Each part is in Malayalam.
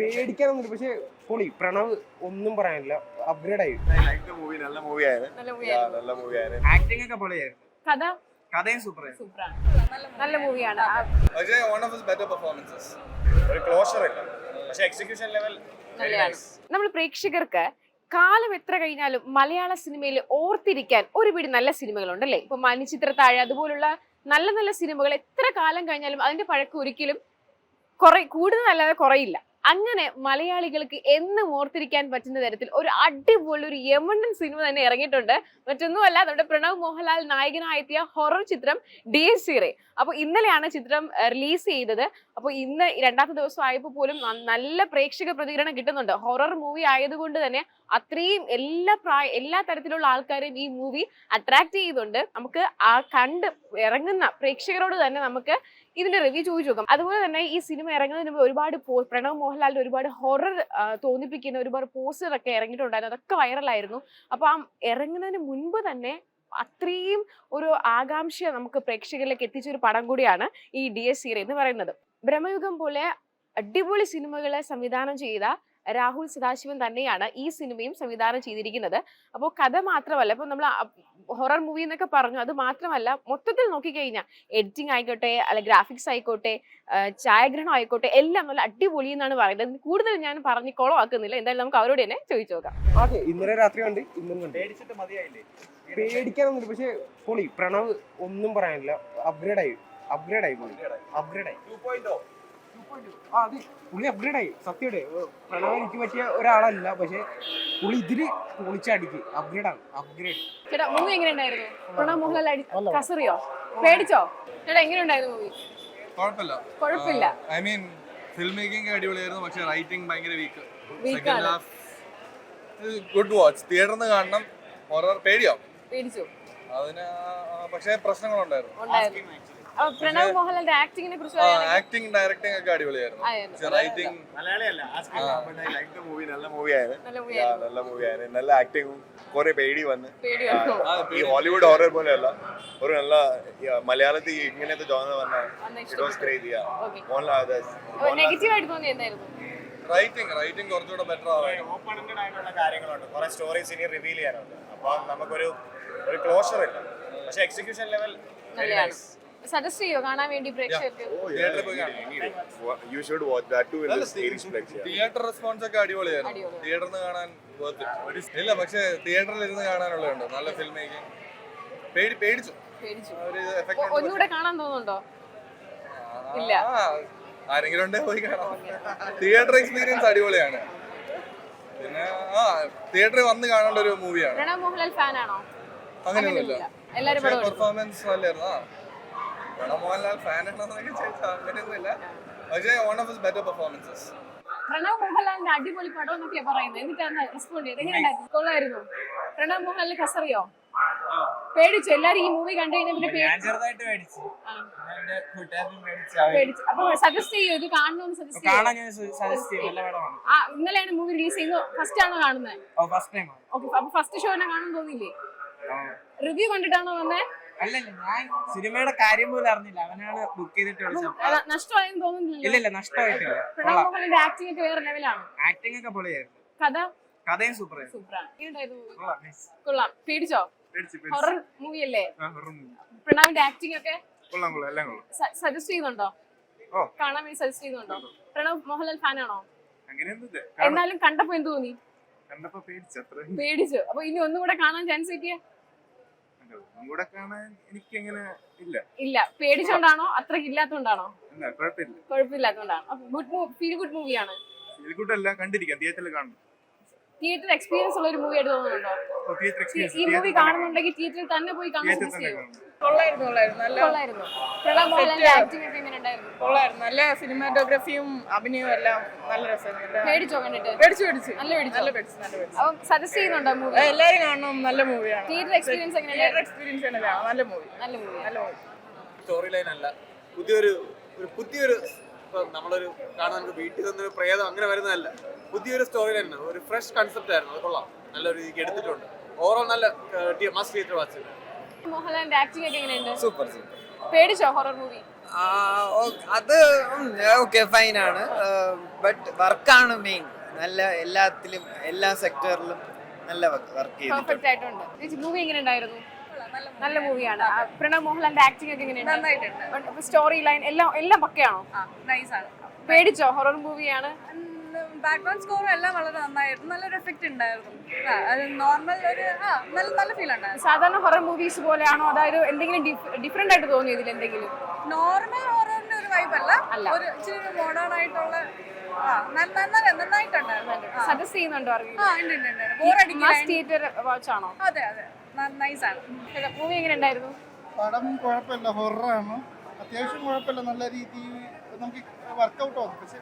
പേടിക്കാനൊന്നുമില്ല. പക്ഷെ പൊളി പ്രണവ് ഒന്നും പറയാനില്ല. അപ്ഗ്രേഡ് ആയി. മൂവി നല്ല മൂവി ആയിരുന്നു. നല്ല മൂവി നല്ല മൂവി ആയിരുന്നു. ആക്ടിംഗ് ഒക്കെ പൊളിയായിരുന്നു. കഥ? കഥയും സൂപ്പർ സൂപ്പറാണ് നല്ല മൂവിയാണ് പക്ഷേ one of his better performances ഒരു ക്ലോഷർ ഇല്ല. പക്ഷേ എക്സിക്യൂഷൻ ലെവൽ നമ്മൾ പ്രേക്ഷകർക്ക് കാലം എത്ര കഴിഞ്ഞാലും മലയാള സിനിമയിൽ ഓർത്തിരിക്കാൻ ഒരുപിടി നല്ല സിനിമകളുണ്ടല്ലേ? ഇപ്പൊ മണിച്ചിത്രത്താഴ് അതുപോലുള്ള നല്ല നല്ല സിനിമകൾ എത്ര കാലം കഴിഞ്ഞാലും അതിന്റെ പഴക്കം ഒരിക്കലും കുറെ കൂടുതലല്ലാതെ കുറയില്ല. അങ്ങനെ മലയാളികൾക്ക് എന്നും ഓർത്തിരിക്കാൻ പറ്റുന്ന തരത്തിൽ ഒരു അടിപൊളി ഒരു യമണ്ടൻ സിനിമ തന്നെ ഇറങ്ങിയിട്ടുണ്ട്. മറ്റൊന്നുമല്ല നമ്മുടെ പ്രണവ് മോഹൻലാൽ നായകനായെത്തിയ ഹൊറർ ചിത്രം ഡി എസ് അപ്പോൾ ഇന്നലെയാണ് ചിത്രം റിലീസ് ചെയ്തത്. അപ്പോൾ ഇന്ന് രണ്ടാമത്തെ ദിവസം ആയപ്പോൾ പോലും നല്ല പ്രേക്ഷക പ്രതികരണം കിട്ടുന്നുണ്ട്. ഹൊറർ മൂവി ആയതുകൊണ്ട് തന്നെ അത്രയും എല്ലാ പ്രായ എല്ലാ തരത്തിലുള്ള ആൾക്കാരെയും ഈ മൂവി അട്രാക്ട് ചെയ്യുന്നുണ്ട് നമുക്ക് ആ കണ്ട് ഇറങ്ങുന്ന പ്രേക്ഷകരോട് തന്നെ നമുക്ക് ഇതിന്റെ റിവ്യൂ ചോദിച്ചു നോക്കാം. അതുപോലെ തന്നെ ഈ സിനിമ ഇറങ്ങുന്നതിന് മുമ്പ് ഒരുപാട് പ്രണവ് മോഹൻലാലിന്റെ ഒരുപാട് ഹൊറർ തോന്നിപ്പിക്കുന്ന ഒരുപാട് പോസ്റ്റർ ഒക്കെ ഇറങ്ങിയിട്ടുണ്ടായിരുന്നു. അതൊക്കെ വൈറലായിരുന്നു അപ്പൊ ആ ഇറങ്ങുന്നതിന് മുൻപ് തന്നെ അത്രയും ഒരു ആകാംക്ഷ നമുക്ക് പ്രേക്ഷകരിലേക്ക് എത്തിച്ച ഒരു പടം കൂടിയാണ് ഈ ഡി എസ് സീറ എന്ന് പറയുന്നത്. ബ്രഹ്മയുഗം പോലെ അടിപൊളി സിനിമകളെ സംവിധാനം ചെയ്ത രാഹുൽ സദാശിവൻ തന്നെയാണ് ഈ സിനിമയും സംവിധാനം ചെയ്തിരിക്കുന്നത്. അപ്പോൾ കഥ മാത്രമല്ല ഇപ്പൊ നമ്മൾ ഹൊറർ മൂവി എന്നൊക്കെ പറഞ്ഞു അത് മാത്രമല്ല മൊത്തത്തിൽ നോക്കിക്കഴിഞ്ഞാൽ എഡിറ്റിംഗ് ആയിക്കോട്ടെ അല്ല ഗ്രാഫിക്സ് ആയിക്കോട്ടെ ഛായഗ്രഹണം ആയിക്കോട്ടെ എല്ലാം നല്ല അടിപൊളി എന്നാണ് പറയുന്നത്. കൂടുതൽ ഞാൻ പറഞ്ഞ് കുളമാക്കുന്നില്ല. എന്തായാലും നമുക്ക് അവരോട് തന്നെ ചോദിച്ചു നോക്കാം. അതെ ഇന്നലെ രാത്രി കണ്ട് ഇന്നും പേടിക്കാനൊന്നുമില്ല. പക്ഷേ പൊളി പ്രണവ് ഒന്നും പറയാനില്ല. അപ്ഗ്രേഡ് ആയി. അപ്ഗ്രേഡ് ആയി പോയി. അപ്ഗ്രേഡ് ആയി. ടു പോയിന്റ് ആ അതെ പുള്ളി അപ്ഗ്രേഡ് ആയി. സത്യയുടെ പ്രണവ് എനിക്ക് പറ്റിയ ഒരാളല്ല പക്ഷെ പുള്ളി ഇതിൽ പൊളിച്ചടിക്ക് അപ്ഗ്രേഡ് ആണ് അപ്ഗ്രേഡ് ചേട്ടാ മൂവി എങ്ങനെ ഉണ്ടായിരുന്നു പ്രണവ് മോഹൻലാൽ അടി കസറിയോ? പേടിച്ചോ? ചേട്ടാ എങ്ങനെ ഉണ്ടായിരുന്നു മൂവി കുഴപ്പമില്ല. കുഴപ്പമില്ല. ഐ മീൻ ഫിലിം മേക്കിംഗ് അടിപൊളിയായിരുന്നു പക്ഷെ റൈറ്റിംഗ് ഭയങ്കര weak second half good watch തിയേറ്ററിൽ നിന്ന് കാണണം ഹൊറർ പേടിയാവും. പേടിച്ചു. അതിന് പക്ഷേ പ്രശ്നങ്ങളുണ്ടായിരുന്നു. പ്രണവ് മോഹൻലാലിന്റെ ആക്ടിങ്ങിനെ കുറിച്ച് പറയുകയാണെങ്കിൽ ആക്ടിങ് ഡയറക്ടിങ് ഒക്കെ അടിപൊളിയായിരുന്നു. റൈറ്റിംഗ് മലയാളിയല്ല ലൈക്ക് ദ മൂവി നല്ല മൂവി ആയിരുന്നു. നല്ല നല്ല ആക്ടിങ്ങും കുറെ പേടി വന്ന്. ഈ ഹോളിവുഡ് ഹൊറർ പോലെയല്ല. ഒരു നല്ല മലയാളത്തിൽ ഇങ്ങനത്തെ ജോണർ വന്ന അന്ന് it was crazy okay Mohanlal negative ആയിട്ട് തോന്നി റൈറ്റിംഗ് റൈറ്റിംഗ് കുറച്ചുകൂടെ ബെറ്റർ ആവായിരുന്നു ഓപ്പൺ ആയിട്ടുള്ള കാര്യങ്ങളുണ്ട്. കുറെ സ്റ്റോറീസ് ഇനി റിവീൽ ചെയ്യാനുണ്ട്. അപ്പോൾ നമുക്കൊരു ഒരു ക്ലോഷർ ഇല്ല. പക്ഷെ എക്സിക്യൂഷൻ ലെവൽ സജസ്റ്റ് ചെയ്യോ? കാണാൻ വേണ്ടി പ്രേക്ഷകർക്ക്? You should watch that too in the series theatre response ഒക്കെ അടിപൊളിയായിരുന്നു. അടിപൊളി. തിയേറ്ററിൽ നിന്ന് കാണാൻ വർത്ത് ഇല്ല പക്ഷേ തിയേറ്ററിൽ ഇരുന്ന് കാണാനുള്ളതുണ്ട്. നല്ല ഫിലിം മേക്കിംഗ് പേടി പേടിച്ചു. ഒന്നുകൂടെ കാണാൻ തോന്നുന്നുണ്ടോ? ഇല്ല. ആരെങ്കിലും ഉണ്ടേ പോയി കാണാം. തിയേറ്റർ എക്സ്പീരിയൻസ് അടിപൊളിയാണ്. പിന്നെ ആ തിയേറ്ററിൽ വന്ന് കാണേണ്ട ഒരു മൂവിയാണ് മോഹൻലാൽ ഫാൻ ആണോ? അങ്ങനെയൊന്നുമില്ല. പെർഫോമൻസ് നല്ലായിരുന്നു. മോഹൻലാൽ ഫാൻ ആണെന്നൊക്കെ ചോദിച്ചാൽ അങ്ങനെയൊന്നുമില്ല. പക്ഷേ one of his better performances Pranav മോഹൻലാലിന്റെ അടിപൊളി പടം എന്നൊക്കെയാ പറയുന്നത്. എന്നിട്ടാണ് റെസ്പോണ്ട് ചെയ്ത്. എങ്ങനെയുണ്ടായിരുന്നു കൊള്ളായിരുന്നു. പ്രണവ് മോഹൻലാൽ കസറിയോ? പേടിച്ചു. എല്ലാരും ഈ മൂവി കണ്ടു കഴിഞ്ഞാൽ അപ്പൊ സജസ്റ്റ് ചെയ്യൂ. ഇത് കാണണമെന്ന് സജസ്റ്റ് കാണാൻ ഞാൻ സജസ്റ്റ് ചെയ്യും. നല്ല പടമാണ്. ആ ഇന്നലെയാണ് മൂവി റിലീസ് ചെയ്യുന്നത്. ഫസ്റ്റ് ആണോ കാണുന്നത്? ഓ ഫസ്റ്റ് ടൈം ഓക്കെ അപ്പൊ ഫസ്റ്റ് ഷോ തന്നെ കാണാൻ തോന്നിയില്ലേ? റിവ്യൂ കണ്ടിട്ടാണോ വന്നേ? അല്ലല്ല ഞാൻ സിനിമയുടെ കാര്യം പോലും അറിഞ്ഞില്ല. അവനാണ് ബുക്ക് ചെയ്തിട്ട് വിളിച്ചത്. നഷ്ടമായെന്ന് തോന്നുന്നില്ല ഇല്ല നഷ്ടമായിട്ടില്ല. പ്രണവ് മോഹൻലാലിന്റെ ആക്ടിംഗ് ഒക്കെ വേറെ ലെവലാണ് ആക്ടിംഗ് ഒക്കെ പൊളിയായിരുന്നു. കഥ? കഥയും സൂപ്പർ സൂപ്പറാണ്? കൊള്ളാം, പേടിച്ചോ? ഹൊറർ മൂവി അല്ലേ? പ്രണവിന്റെ ആക്ടിംഗ് ഒക്കെ സജസ്റ്റ് ചെയ്യുന്നുണ്ടോ. കാണാൻ വേണ്ടി സജസ്റ്റ് ചെയ്യുന്നുണ്ടോ? പ്രണവ് മോഹൻലാൽ ഫാനാണോ? അങ്ങനെയൊന്നുമില്ല എന്നാലും കണ്ടപ്പോ എന്ത് തോന്നി? പേടിച്ചു അപ്പൊ ഇനി ഒന്നും കൂടെ കാണാൻ ചാൻസ് കിട്ടിയ? ഒന്നും കാണാൻ എനിക്ക് അങ്ങനെ ഇല്ല. ഇല്ല. പേടിച്ചോണ്ടാണോ? അത്രയ്ക്ക് ഇല്ലാത്തോണ്ടാണോ? ഇല്ല കുഴപ്പമില്ല. കുഴപ്പമില്ലാത്തോണ്ടാണ്? ഗുഡ് ഫീൽ ഗുഡ് മൂവിയാണ്. ഫീൽഗുഡല്ല കണ്ടിരിക്കാം. തിയേറ്ററിൽ കാണണം തിയേറ്റർ എക്സ്പീരിയൻസ് ഉള്ള ഒരു മൂവി ആയിട്ട് തോന്നുന്നുണ്ടോ? തിയേറ്റർ ഈ- എക്സ്പീരിയൻസ് ഈ മൂവി കാണുന്നുണ്ടെങ്കിൽ തിയേറ്ററിൽ തന്നെ പോയി കാണാൻ കൊള്ളായിരുന്നു കൊള്ളായിരുന്നു. നല്ല കൊള്ളായിരുന്നു. പ്രണവ് മോഹൻലാലിന്റെ ആക്ടിംഗ് ഒക്കെ എങ്ങനെ ഉണ്ടായിരുന്നു കൊള്ളായിരുന്നു. നല്ല സിനിമാറ്റോഗ്രഫിയും അഭിനയവും എല്ലാം നല്ല രസമായിരുന്നു. പേടിച്ചോ കണ്ടിട്ട്? പേടിച്ചു പേടിച്ചു. നല്ല പേടിച്ചോ? നല്ല പേടിച്ചു നല്ല പേടിച്ചു. അപ്പം സജസ്റ്റ് ചെയ്യുന്നുണ്ടോ മൂവി എല്ലാവരും കാണണം. നല്ല മൂവിയാണ് തിയേറ്റർ എക്സ്പീരിയൻസ് എങ്ങനെയുണ്ടായിരുന്നു എക്സ്പീരിയൻസ് വേണം നല്ല മൂവി നല്ല മൂവി നല്ല മൂവി സ്റ്റോറി ലൈൻ അല്ല. പുതിയൊരു ഒരു പുതിയൊരു ഇപ്പം നമ്മളൊരു കാണാൻ നമുക്ക് വീട്ടിൽ നിന്നൊരു പ്രേതം അങ്ങനെ വരുന്നതല്ല. പുതിയൊരു സ്റ്റോറി ലൈൻ ഒരു ഫ്രഷ് കൺസെപ്റ്റ് ആയിരുന്നു. അത് കൊള്ളാം. നല്ലൊരു രീതിക്ക് എടുത്തിട്ടുണ്ട്. ഓവറോൾ നല്ല മസ്റ്റ് തിയേറ്റർ വാച്ച് മോഹൻലാലിന്റെ ആക്ടിംഗ് ഒക്കെ എങ്ങനെയുണ്ട്? സൂപ്പർ സൂപ്പർ പേടിച്ചോ ഹൊറർ മൂവി ആ, അത് ഓക്കെ ഫൈൻ ആണ്. ബട്ട് വർക്കാണ് മെയിൻ നല്ല എല്ലാത്തിലും എല്ലാ സെക്ടറിലും നല്ല വർക്ക് ചെയ്തിട്ടുണ്ട്. പെർഫെക്റ്റ് ആയിട്ടുണ്ട്. മൂവി എങ്ങനെ ഉണ്ടായിരുന്നു? നല്ല മൂവിയാണ് പ്രണവ് മോഹൻലാലിന്റെ ആക്ടിംഗ് ഒക്കെ എങ്ങനെയുണ്ട്? നന്നായിട്ടുണ്ട്. സ്റ്റോറി ലൈൻ എല്ലാം എല്ലാം പക്കയാണോ? പേടിച്ചോ? ഹൊറർ മൂവിയാണ് ബാക്ക്ഗ്രൗണ്ട് സ്കോറും എല്ലാം വളരെ നന്നായിരുന്നു. നല്ലൊരു എഫക്റ്റ് ഉണ്ടായിരുന്നു. അത് നോർമൽ ഒരു ആ നല്ല നല്ല ഫീൽ ഉണ്ടായിരുന്നു. സാധാരണ ഹൊറർ മൂവീസ് പോലെയാണോ? അതായത് എന്തെങ്കിലും ഡിഫറെന്റ് ആയിട്ട് തോന്നിയോ ഇതിൽ എന്തെങ്കിലും? നോർമൽ ഹൊററിന്റെ ഒരു വൈബ് അല്ല. അല്ല. ഒരു ഇച്ചിരി മോഡേൺ ആയിട്ടുള്ള സജസ്റ്റ് ചെയ്യുന്നുണ്ടോ തിയേറ്റർ വാച്ച് ആണോ? അതെ അതെ. നൈസാണ് മൂവി എങ്ങനെ ഉണ്ടായിരുന്നു? പടം കുഴപ്പമില്ല ഹൊററാണ് അത്യാവശ്യം കുഴപ്പമില്ല. നല്ല രീതിയിൽ നമുക്ക് വർക്കൗട്ട് ആവും. പക്ഷെ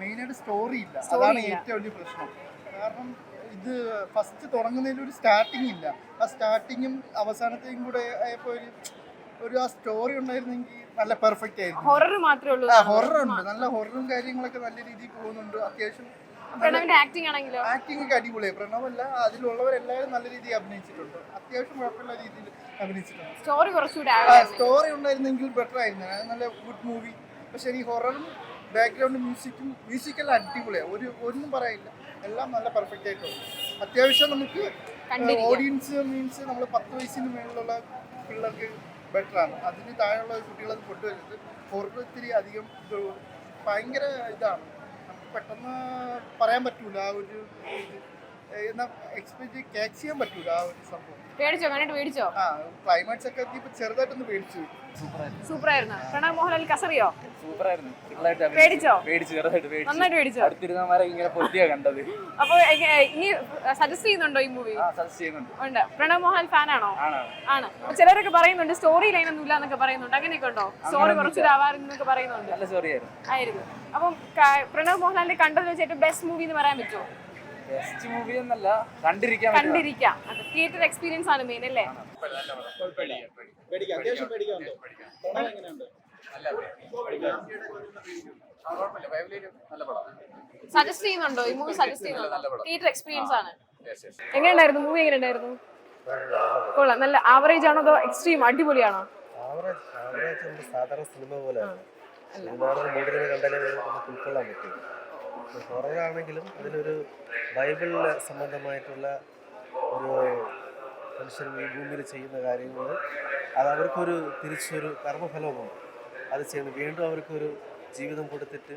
മെയിനായിട്ട് സ്റ്റോറി ഇല്ല. അതാണ് ഏറ്റവും വലിയ പ്രശ്നം. കാരണം ഇത് ഫസ്റ്റ് തുടങ്ങുന്നതിൽ ഒരു സ്റ്റാർട്ടിങ് ഇല്ല. ആ സ്റ്റാർട്ടിങ്ങും അവസാനത്തെയും കൂടെ ആയപ്പോൾ ഒരു ഒരു ആ സ്റ്റോറി ഉണ്ടായിരുന്നെങ്കിൽ നല്ല പെർഫെക്റ്റ് ആയിരുന്നു. ഹൊറർ മാത്രമേ ഉള്ളൂ. ആ ഹൊറർ ഉണ്ട്. നല്ല ഹൊററും കാര്യങ്ങളൊക്കെ നല്ല രീതിയിൽ പോകുന്നുണ്ട്. അത്യാവശ്യം പ്രണവിന്റെ ആക്ടിംഗ് ആണെങ്കിലോ? ആക്ടിംഗ് ഒക്കെ അടിപൊളിയായി പ്രണവല്ല അതിലുള്ളവരെല്ലാവരും നല്ല രീതിയിൽ അഭിനയിച്ചിട്ടുണ്ട്. അത്യാവശ്യം കുഴപ്പമില്ല രീതിയിൽ അഭിനയിച്ചിട്ടുണ്ട്. സ്റ്റോറി കുറച്ചുകൂടെ സ്റ്റോറി ഉണ്ടായിരുന്നെങ്കിൽ ബെറ്റർ ആയിരുന്നു. നല്ല ഗുഡ് മൂവി പക്ഷെ ഈ ഹൊററും ബാക്ക്ഗ്രൗണ്ട് മ്യൂസിക്കും മ്യൂസിക്കെല്ലാം അടിപൊളിയാണ് ഒരു ഒന്നും പറയില്ല എല്ലാം നല്ല പെർഫെക്റ്റ് ആയിട്ടുണ്ട് അത്യാവശ്യം നമുക്ക് ഓഡിയൻസ് മീൻസ് നമ്മൾ പത്ത് വയസ്സിന് മേളിലുള്ള പിള്ളേർക്ക് ബെറ്റർ ആണ്. അതിന് താഴെയുള്ള കുട്ടികളത് കൊണ്ടുവരുന്നത് പുറത്ത് ഇത്തിരി അധികം ഇത് ഭയങ്കര ഇതാണ്. നമുക്ക് പെട്ടെന്ന് പറയാൻ പറ്റൂല ആ ഒരു എന്നാ എക്സ്പെക്ട് ക്യാച്ച് ചെയ്യാൻ പറ്റൂല ആ ഒരു സംഭവം. പേടിച്ചോ? ആ ക്ലൈമാക്സ് ഒക്കെ എത്തിയപ്പോ ചെറുതായിട്ടൊന്ന് പേടിച്ചു സൂപ്പർ ആയിരുന്നു പ്രണവ് മോഹൻലാൽ കസറിയോ? സൂപ്പറായിരുന്നു. പേടിച്ചോ? നന്നായിട്ട് പേടിച്ചോ? അപ്പൊ ഇനി സജസ്റ്റ് ചെയ്യുന്നുണ്ടോ ഈ മൂവി ഉണ്ട്. പ്രണവ് മോഹൻ ഫാൻ ആണോ ആണ്. ചിലരൊക്കെ പറയുന്നുണ്ട് സ്റ്റോറി ലൈൻ ഒന്നും ഇല്ല എന്നൊക്കെ പറയുന്നുണ്ട്. അങ്ങനെയൊക്കെ ഉണ്ടോ? സ്റ്റോറി കുറച്ചൊരാവാറുണ്ട് ആവാറെന്നൊക്കെ പറയുന്നുണ്ട്. ആയിരുന്നു. അപ്പം പ്രണവ് മോഹൻലാലിന്റെ കണ്ടത് വെച്ചിട്ട് ബെസ്റ്റ് മൂവി എന്ന് പറയാൻ പറ്റുമോ? ബെസ്റ്റ് മൂവി എന്നല്ല കണ്ടിരിക്കാൻ കണ്ടിരിക്കാം. തിയേറ്റർ എക്സ്പീരിയൻസ് ആണ് മെയിൻ അല്ലേ? സജസ്റ്റ് ചെയ്യുന്നുണ്ടോ? ഈ മൂവി സജസ്റ്റ് ചെയ്യുന്നുണ്ടോ? തിയേറ്റർ എക്സ്പീരിയൻസ് ആണ്. എങ്ങനെയുണ്ടായിരുന്നു? മൂവി എങ്ങനെയുണ്ടായിരുന്നു? കൊള്ളാം. നല്ല ആവറേജ് ആണോ അതോ എക്സ്ട്രീം അടിപൊളിയാണോ? സാധാരണ സിനിമ പോലെ കണ്ടാലേ നമുക്ക് ഉൾക്കൊള്ളാൻ പറ്റും. ഹൊററാണെങ്കിലും അതിലൊരു ബൈബിൾ സംബന്ധമായിട്ടുള്ള ഒരു മനുഷ്യൻ ഈ ഭൂമിയിൽ ചെയ്യുന്ന കാര്യങ്ങൾ അത് അവർക്കൊരു തിരിച്ചൊരു കർമ്മഫലവുമാണ്. അത് ചെയ്യണം. വീണ്ടും അവർക്കൊരു ജീവിതം കൊടുത്തിട്ട്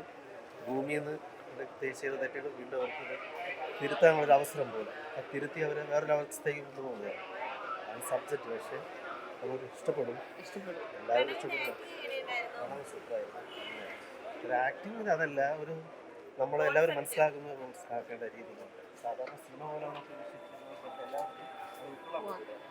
ഭൂമിയിൽ നിന്ന് ചെയ്ത തെറ്റുകൾ വീണ്ടും അവർക്ക് തിരുത്താനുള്ളൊരു അവസരം പോലെ. അത് തിരുത്തി അവരെ വേറൊരു അവസ്ഥയ്ക്ക് കൊണ്ടുപോകുകയാണ് അത് സബ്ജക്റ്റ് പക്ഷേ നമുക്ക് ഇഷ്ടപ്പെടും. എല്ലാവരും ഇഷ്ടപ്പെടും. ഒരു ആക്ടിങ്ങിന് അതല്ല ഒരു നമ്മളെല്ലാവരും മനസ്സിലാക്കുന്നത് മനസ്സിലാക്കേണ്ട രീതിയിലുണ്ട് സാധാരണ സിനിമ പോലെ നമുക്ക് എല്ലാവർക്കും